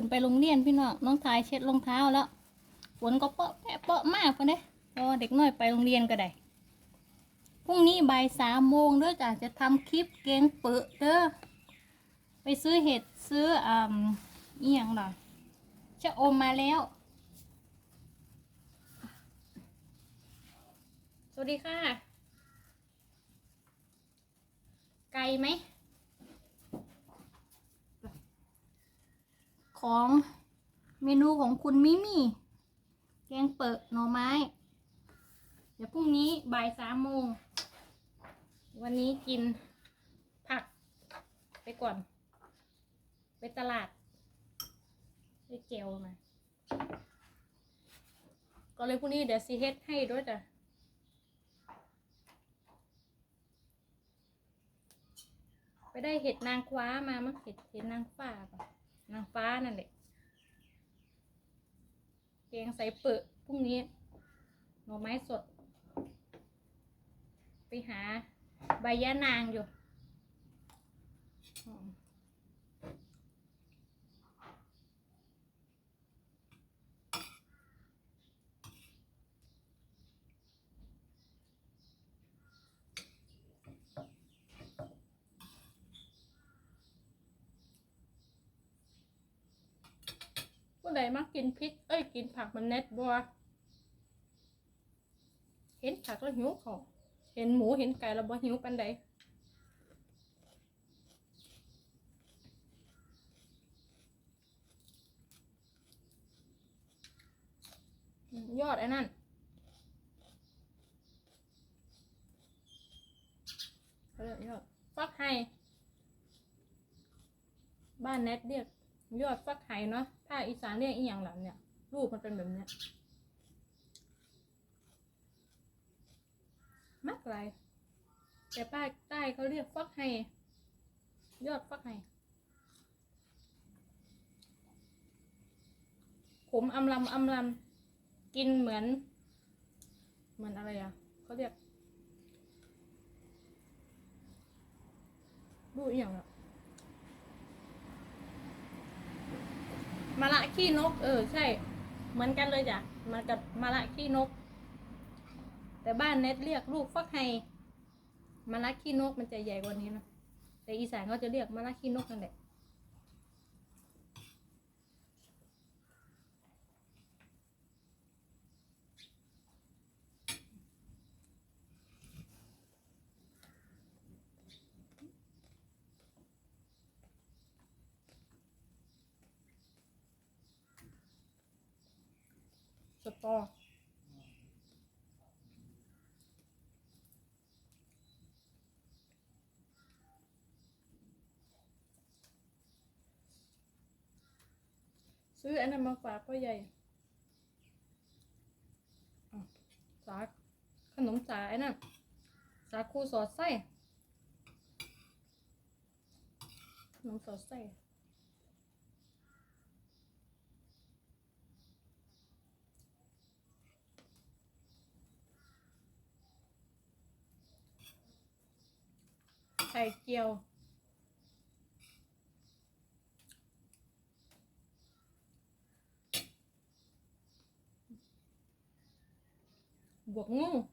นไปโรงเรียนพี่น้องน้องทายเช็ดรองเท้าแล้วฝนก็เปาะแปะเปาะมากพอเด้เพราะเด็กน้อยไปโรงเรียนก็ได้พรุ่งนี้บ่ายสามโมงเด้อจ้ะจะทำคลิปเกงเปิดเด้อไปซื้อเห็ดซื้ออ่าอียังหน่อยชะอมมาแล้ว สวัสดีค่ะ ไกลไหม ของเมนูของคุณมิมี่แกงเปิดหน่อไม้ เดี๋ยวพรุ่งนี้บ่ายสามโมง วันนี้กินผักไปก่อน ไปตลาด ไปเจลมาก็เลยพรุ่งนี้เดี๋ยวซีเฮ็ดให้ด้วยจ้ะไปได้เห็ดนางคว้ามามั้งเห็ดเห็ดนางฟ้าป่ะ นางฟ้านั่นแหละแกงใส่เปลือกพรุ่งนี้ หน่อไม้สด ไปหาใบยะนางอยู่ ดมักกินพริก เอ้ยกินผักมันเน็ตบัวเห็นผักแล้วหิวของเห็นหมูเห็นไก่แล้วบ่หิวปันใดยอดไอ้นั่นเขาเรียกยอดฟักไฮบ้านเน็ตเรียก ยอดฟักไฮเนาะภาคอีสานเรียกอีหยังหลังเนี่ย รูปมันเป็นแบบเนี้ยมากลายแต่ภาคใต้เขาเรียกฟักไฮยอดฟักไฮขมอำลำอำลำกินเหมือน เหมือนอะไรอะเขาเรียกดูอีกอย่างอะ มะละขี้นก เออ ใช่ เหมือนกันเลยจ้ะมากับมะละขี้นก แต่บ้านเน็ตเรียกลูกฟักไฮมะละขี้นกมันจะใหญ่กว่านี้นะแต่อีสานเขาจะเรียกมะละขี้นกนั่นแหละส ตอซื้ออันนั้นมาฝากพ่อใหญ่อะสาขนมสาไอ้นั่นสาคูสอดไส้ขนมสอดไส้ ไข่เจียว บวกงูพา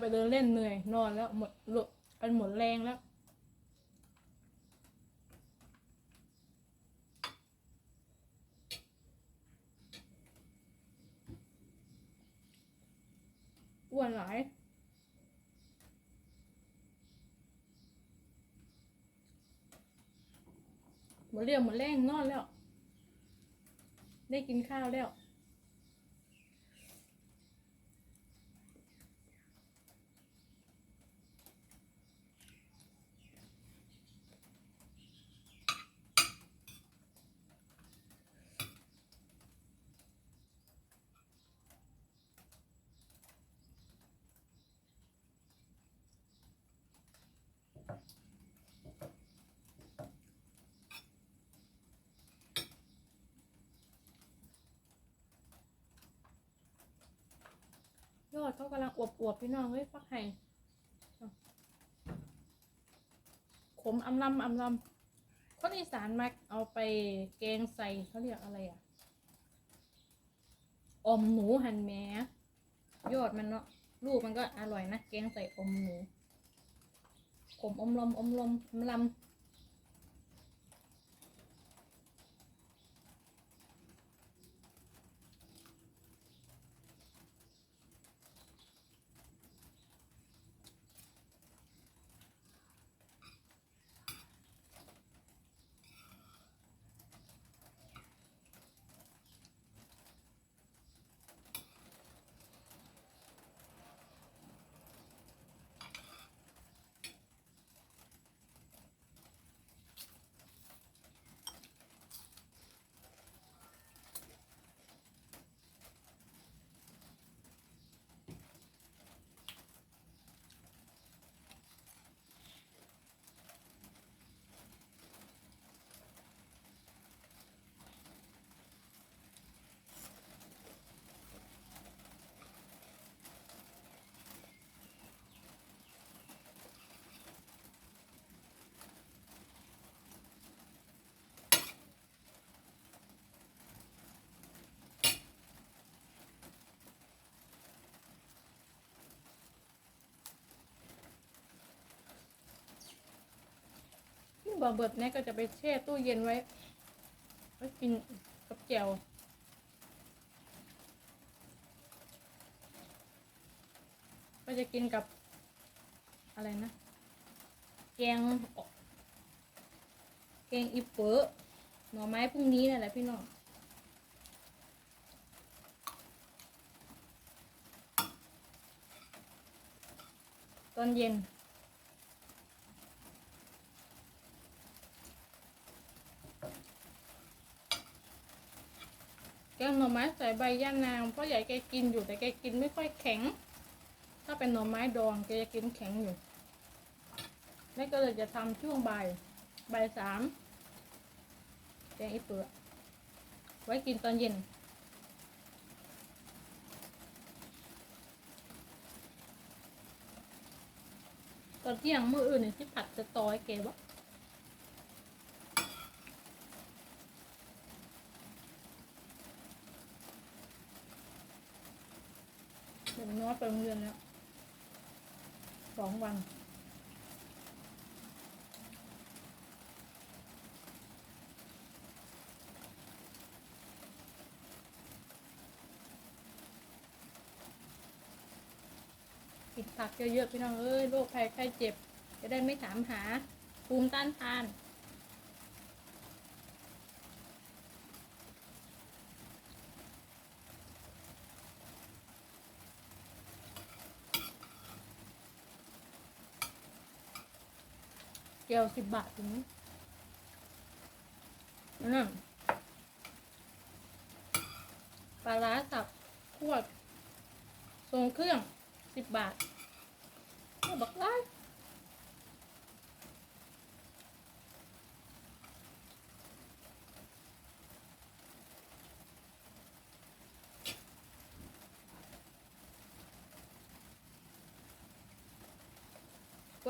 ไปเดินเล่นเหนื่อย นอนแล้วหมดหลุดกันหมดแรงแล้ว อ้วนหลายหมดเรี่ยวหมดแรงนอนแล้ว ได้กินข้าวแล้ว เขากำลังอวบๆพี่น้องเฮ้ยฟักไห่ขมอำลำอำลำคนอีสานมักเอาไปแกงใส่เขาเรียกอะไรอะอมหนูหั่นแหมยอดมันเนาะลูกมันก็อร่อยนะแกงใส่อมหนูขมอมลมอมลมอมลำ ที่บอเบิดเนี่ยก็จะไปแช่ตู้เย็นไว้ไว้กินกับแจ่วก็จะกินกับอะไรนะ แกงแกงอีเปอะหน่อไม้พรุ่งนี้นั่นแหละพี่น้องตอนเย็น งหน่อไม้ใส่ใบย่านางเพราะใหญ่แกกินอยู่แต่แกกินไม่ค่อยแข็ง ถ้าเป็นหน่อไม้ดองแกจะกินแข็งอยู่แม่ก็เลยจะทำช่วงบ่ายบ่ายสามแกงอีเปลือกไว้กินตอนเย็นตอนเที่ยงมื้ออื่นเนี่ยที่ผัดจะตอยแกวะ เด็ก น้อยไปโรงเรียนแล้วสองวัน กินผักเยอะๆพี่น้องเอ้ยโรคภัยไข้เจ็บ จะได้ไม่ถามหาภูมิต้านทาน กลียวสิบบาทถึงนั่นปลาร้าสับขวดทรงเครื่องสิบบาทบักไล่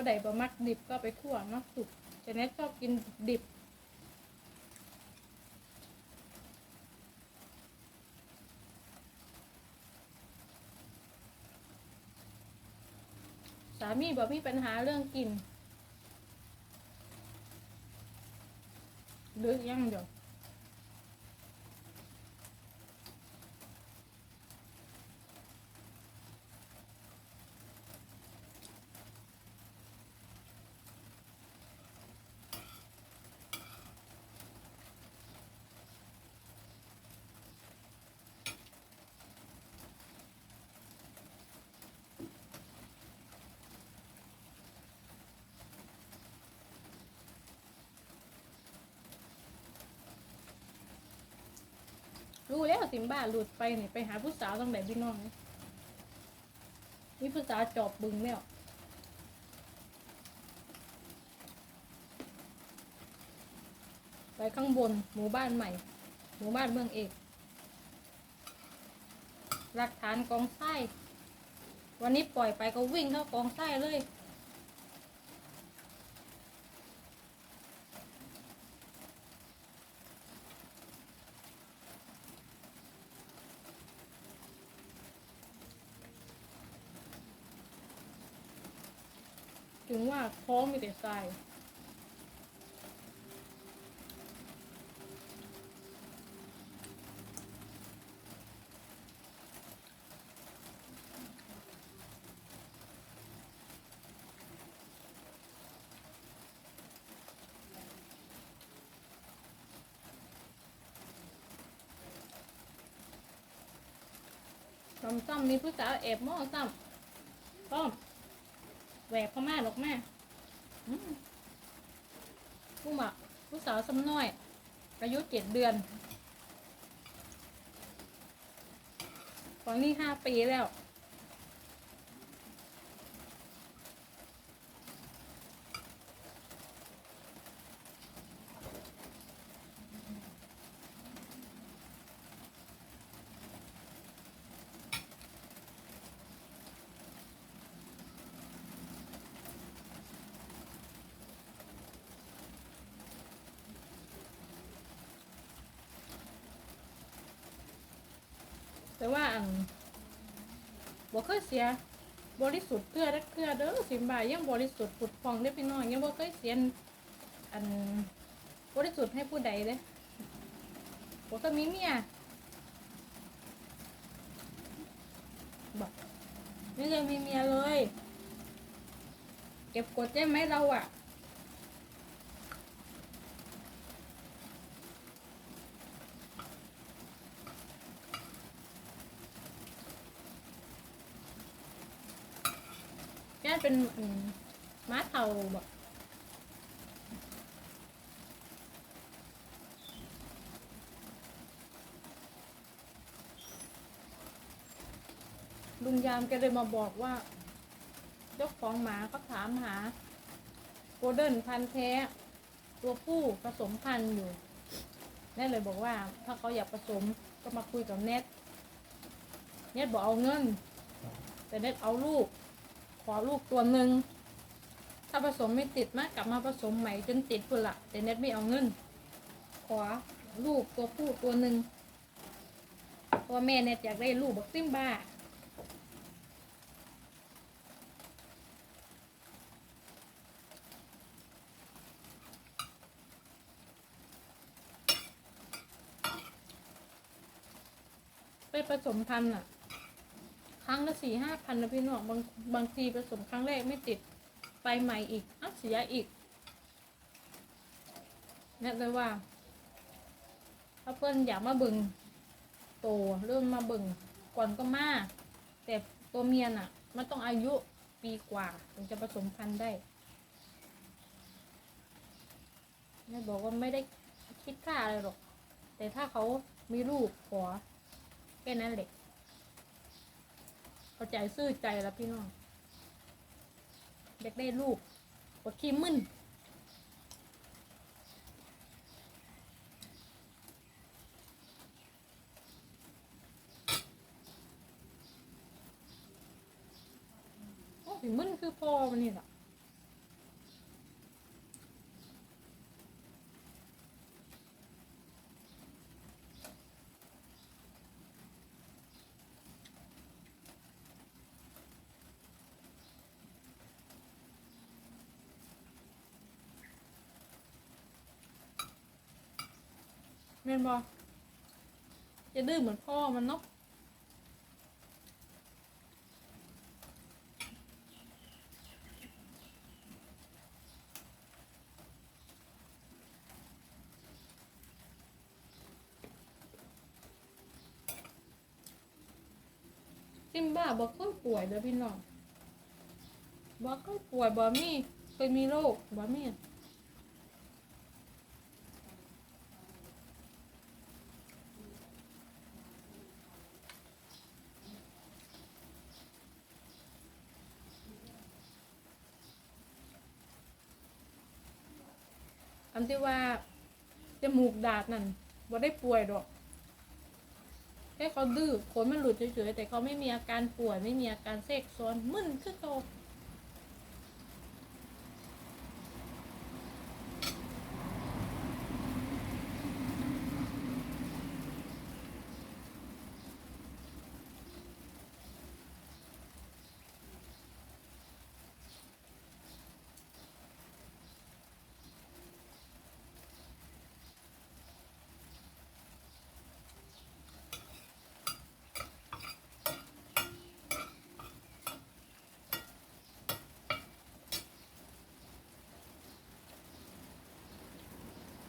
ก็ได้บะมักดิบก็ไปคั่วมักสุกแต่เน็ตชอบกินดิบสามีบอกมีปัญหาเรื่องกินหรือยังเดี๋ยว รู้แล้วสิมบ้าหลุดไปนี่ไปหาผู้สาวตั้งแต่พี่น้องนี่นี่ผู้สาวจอบบึงแล้วไปข้างบนหมู่บ้านใหม่ หมู่บ้านเมืองเอกหลักฐานกองไส้วันนี้ปล่อยไปก็วิ่งเข้ากองไส้เลย ถึงว่าท้องมีแต่ทรายซ้ำซ้ำมีผู้สาวแอบมองซ้ำป้อม แหวกพม่าหรอกแม่ผู้หมักผู้สาวซ้ำน้อยอายุเจ็ดเดือนตอนนี้ห้าปีแล้ว แต่ว่าอันบ่เคยเสียบริสุทธิ์เกลือเด้อเกลือเด้อสิบบาทยังบริสุทธิ์ผุดพองได้พี่น้องยังบ่เคยเสียอันบริสุทธิ์ให้ผู้ใดเลยบ่ก็มีเมียบอกไม่เคยมีเมียเลย เก็บกดได้ไหมเราอะแเป็นม้าเทาแบบลุงยามแกเลยมาบอกว่า เจ้าของหมาเขาถามหาโกลเด้นพันธุ์แท้ ตัวผู้ผสมพันธุ์อยู่แน่เลยบอกว่า ถ้าเขาอยากผสมก็มาคุยกับเน็ตเน็ตบอกเอาเงิน แต่เน็ตเอาลูก ขอลูกตัวหนึ่งถ้าผสมไม่ติดมากลับมาผสมใหม่จนติดพุ่นละแต่เน็ตไม่เอาเงิน ขอลูกตัวผู้ตัวหนึ่งเพราะว่าแม่เน็ตอยากได้ลูกบักซิมบ้าไปผสมพันธุ์อะ ครั้งละสี่ห้าพันนะพี่น้องบางบางทีผสมครั้งแรกไม่ติดไปใหม่อีกอเสียอีกนั่นเลยว่าถ้าเพื่อนอยากมาบึงโตเริ่มมาบึงก่อนก็มาแต่ตัวเมียน่ะ มันต้องอายุปีกว่าถึงจะผสมพันธุ์ได้แม่บอกว่าไม่ได้คิดค่าอะไรหรอก แต่ถ้าเขามีลูกขอแค่นั้นแหละ เข้าใจซื่อใจแล้วพี่น้องอยากได้ลูกกวดขี้มึนโอ้ยมึนคือพ่อมันนี่แหละ แม่นบอจะดื้อเหมือนพ่อมันเนาะซิมบ้าบอกเคยป่วยเด้อพี่น้องบอกเคยป่วยบ่มีเคยมีโรคบ่มี อันที่ว่าจมูกดาดนั่นบ่ได้ป่วยดอกแค่เขาดื้อขนมันหลุดเฉยๆแต่เขาไม่มีอาการป่วยไม่มีอาการเสกซ้อนมึนขึ้นโต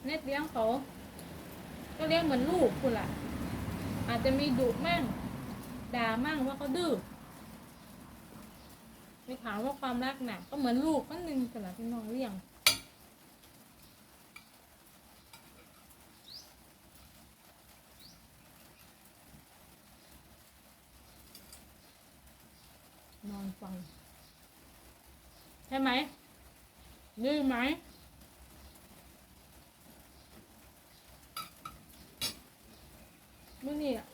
เน็ตเลี้ยงเขา ก็เลี้ยงเหมือนลูกคุณล่ะ อาจจะมีดุมั่ง ด่ามั่งว่าเขาดื้อไม่ถามว่าความรักหนักก็เหมือนลูกคนหนึ่งสำหรับพี่น้องเลี้ยงนอนฟังใช่ไหมดื้อไหมอนี่อะ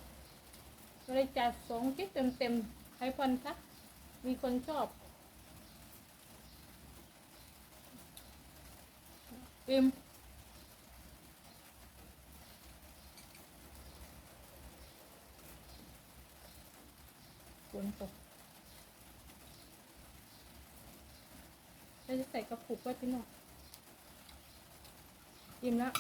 เลย จัดสองคลิปเต็มๆให้คนซะมีคนชอบอิมฝนตกเราจะใส่กระปุกไว้พี่น้องอิ่มแล้ว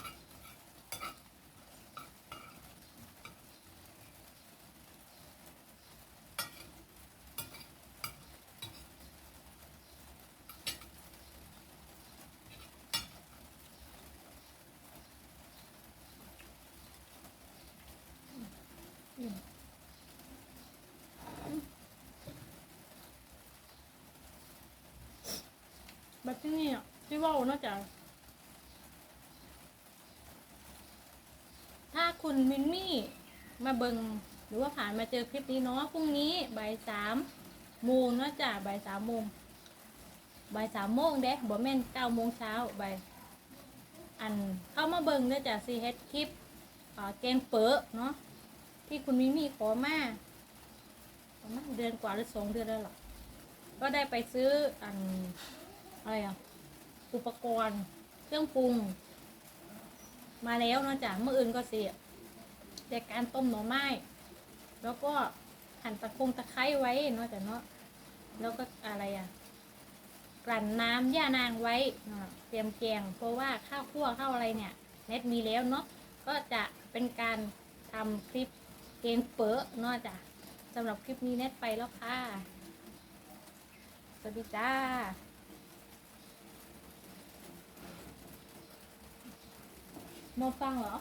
บัดที่นี่อะที่ว่าวนอกจากถ้าคุณมินมี่มาเบิงหรือว่าผ่านมาเจอคลิปนี้เนาะพรุ่งนี้บ่ายสามโมงเนาะจ้ะบ่ายสามโมงบ่ายสามโมงเด้บ่แม่นเก้าโมงเช้าบ่ายอันเข้ามาเบิงเนาะจ้ะซีเฮดคลิปแกงเป๋อเนาะที่คุณมิมี่ขอมาประมาณเดือนกว่าหรือสองเดือนแล้วหรอก็ได้ไปซื้ออัน อะไรอะ อุปกรณ์ เครื่องปรุง มาแล้วเนอกจากเมื่ออื่นก็เสียแต่การต้มหน่อไม้ แล้วก็หั่นตะคงตะไคร้ไว้เนอกจากเนาะแล้วก็อะไรอะ กลั่นน้ำย่านางไว้เตรียมแกง เพราะว่าข้าวคั่วข้าวอะไรเนี่ยเน็ตมีแล้วเนาะก็จะเป็นการทำคลิปเกงเป๋อเนอกจากสำหรับคลิปนี้เน็ตไปแล้วค่ะ สวัสดีจ้า มาฟังเหรอ